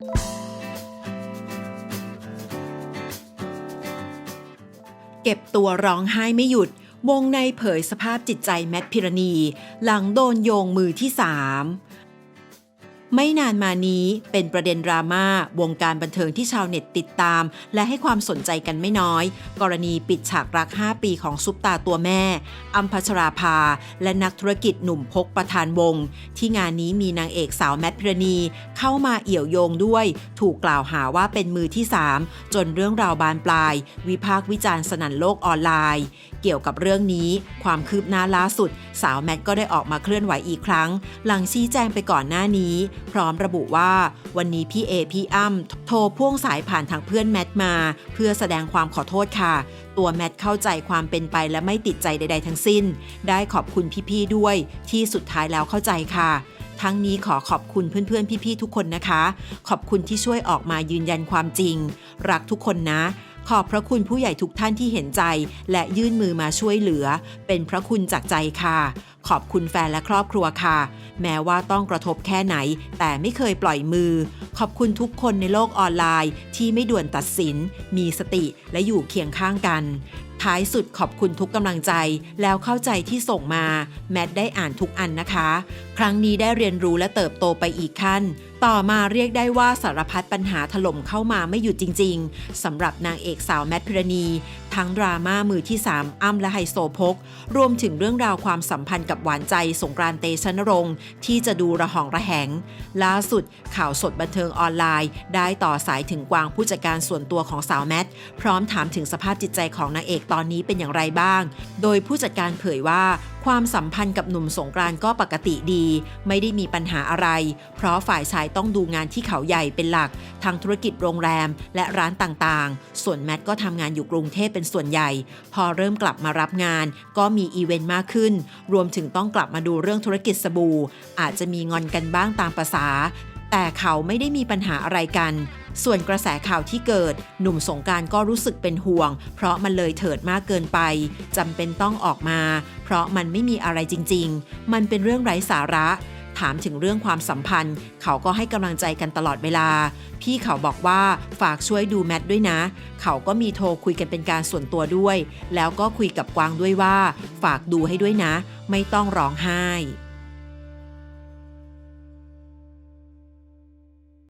เก็บตัวร้องไห้ไม่หยุด วงในเผยสภาพจิตใจแมทพิรณี หลังโดนโยงมือที่สาม ไม่นานมานี้เป็นประเด็นดราม่าวงการบันเทิงที่ชาวเน็ตติดตาม และให้ความสนใจกันไม่น้อย กรณีปิดฉากรัก 5 ปีของซุปตาตัวแม่ อัมพัชราภา และนักธุรกิจหนุ่มพกประธานวง ที่งานนี้มีนางเอกสาวแมทพิรณีเข้ามาเอี่ยวโยงด้วย ถูกกล่าวหาว่าเป็นมือที่ 3 จนเรื่องราวบานปลาย วิพากษ์วิจารณ์สนั่นโลกออนไลน์ เกี่ยวกับเรื่องนี้ ความคืบหน้าล่าสุด สาวแมทก็ได้ออกมาเคลื่อนไหวอีกครั้ง หลังชี้แจงไปก่อนหน้านี้ พร้อมระบุว่า วันนี้พี่เอพี่อ้ำโทรพ่วงสายผ่านทางเพื่อนแมทมา เพื่อแสดงความขอโทษค่ะ ตัวแมทเข้าใจความเป็นไปและไม่ติดใจใด ๆ ทั้งสิ้น ได้ขอบคุณพี่ๆด้วย ที่สุดท้ายแล้วเข้าใจค่ะทั้งนี้ขอขอบคุณเพื่อนๆ พี่ๆ ทุกคนนะคะ ขอบคุณที่ช่วยออกมายืนยันความจริง รักทุกคนนะ ขอบพระคุณผู้ใหญ่ทุกท่านที่เห็นใจ และยื่นมือมาช่วยเหลือ เป็นพระคุณจากใจค่ะ ขอบคุณแฟนและครอบครัวค่ะ แม้ว่าต้องกระทบแค่ไหน แต่ไม่เคยปล่อยมือ ขอบคุณทุกคนในโลกออนไลน์ ที่ไม่ด่วนตัดสิน มีสติและอยู่เคียงข้างกันท้ายสุดขอบคุณทุกกำลังใจแล้วเข้าใจที่ส่งมา แมทได้อ่านทุกอันนะคะ ครั้งนี้ได้เรียนรู้และเติบโตไปอีกขั้น ต่อมาเรียกได้ว่าสารพัดปัญหาถล่มเข้ามาไม่หยุดจริง ๆสำหรับนางเอกสาวแมทพิรณี ทั้งดราม่ามือที่ 3 อ้ำและไฮโซโพก รวมถึงเรื่องราวความสัมพันธ์กับหวานใจสงกรานเตชนรงค์ที่จะดูระหองระแหง ล่าสุดข่าวสดบันเทิงออนไลน์ ได้ต่อสายถึงกวางผู้จัดการส่วนตัวของสาวแมท พร้อมถามถึงสภาพจิตใจของนางเอกตอนนี้เป็นอย่างไรบ้าง โดยผู้จัดการเผยว่า ความสัมพันธ์กับหนุ่มสงกรานต์ก็ปกติดี ไม่ได้มีปัญหาอะไร เพราะฝ่ายชายต้องดูงานที่เขาใหญ่เป็นหลักทางธุรกิจโรงแรมและร้านต่างๆ ส่วนแมทก็ทำงานอยู่กรุงเทพเป็นส่วนใหญ่ พอเริ่มกลับมารับงาน ก็มีอีเวนต์มากขึ้น รวมถึงต้องกลับมาดูเรื่องธุรกิจสบู่ อาจจะมีงอนกันบ้างตามประษา แต่เขาไม่ได้มีปัญหาอะไรกัน ส่วนกระแสข่าวที่เกิด หนุ่มสงการก็รู้สึกเป็นห่วง เพราะมันเลยเถิดมากเกินไปจำเป็นต้องออกมา เพราะมันไม่มีอะไรจริง ๆ มันเป็นเรื่องไร้สาระ ถามถึงเรื่องความสัมพันธ์ เขาก็ให้กำลังใจกันตลอดเวลา พี่เขาบอกว่าฝากช่วยดูแมทด้วยนะ เขาก็มีโทรคุยกันเป็นการส่วนตัวด้วย แล้วก็คุยกับกวางด้วยว่า ฝากดูให้ด้วยนะ ไม่ต้องร้องไห้